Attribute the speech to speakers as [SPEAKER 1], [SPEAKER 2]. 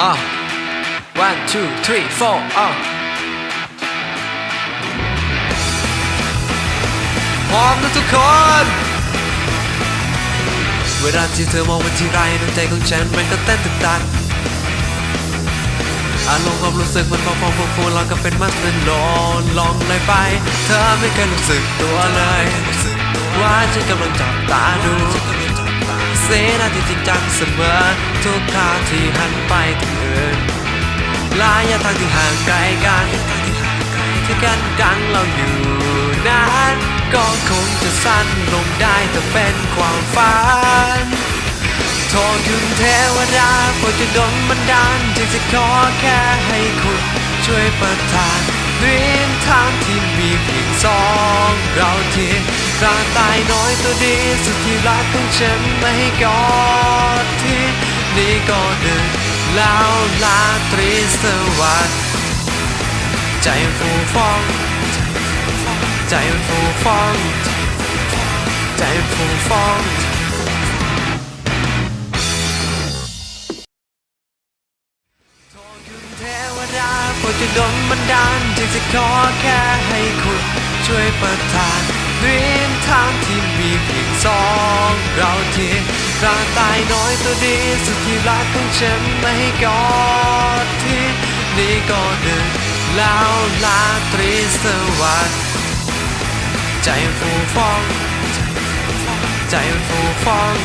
[SPEAKER 1] อะ one two three four อะพร้อมนะทุกคน เวลาที่เธอมองมาที่ไรดวงใจของฉันมันก็เต้นตึกตักอารมณ์ความรู้สึกมันพองๆฟูๆเราก็เป็นมัสเตอร์โนลองเลยไป เธอไม่เคยรู้สึกตัวเลยว่าฉันกำลังจับตาดู เสนาที่จริงจังเสมอ ทุกคราที่หันไปที่อื่นระยะทางที่ห่างไกลกันที่กันดังเราอยู่นั้นก็คงจะสั้นลงได้แต่เป็นความฝันโทษคุณเทวดาโปรดจะดลบันดาลจึงจะขอแค่ให้คุณช่วยประทานริมทางที่มีเพียงสอง เราที่ร่างตายน้อยตัวดีสุดที่รักของฉันไม่ให้กอดที่นี่ก็ดึกแล้วลาตรีสวัสดิ์ใจฟูฟ่อง ใจฟูฟ่อง ใจฟูฟ่อง จะดลบันดาลจึงจะขอแค่ให้คุณช่วยประทานเริมทางที่มีเพียงสองเราที่ร่างตายน้อยตัวดีสุดที่รักของฉันไม่กอดที่นี่ก็ดึกแล้วลาตรีสวัสดิ์ใจฟูฟ่อง ใจมันฟูฟ่อง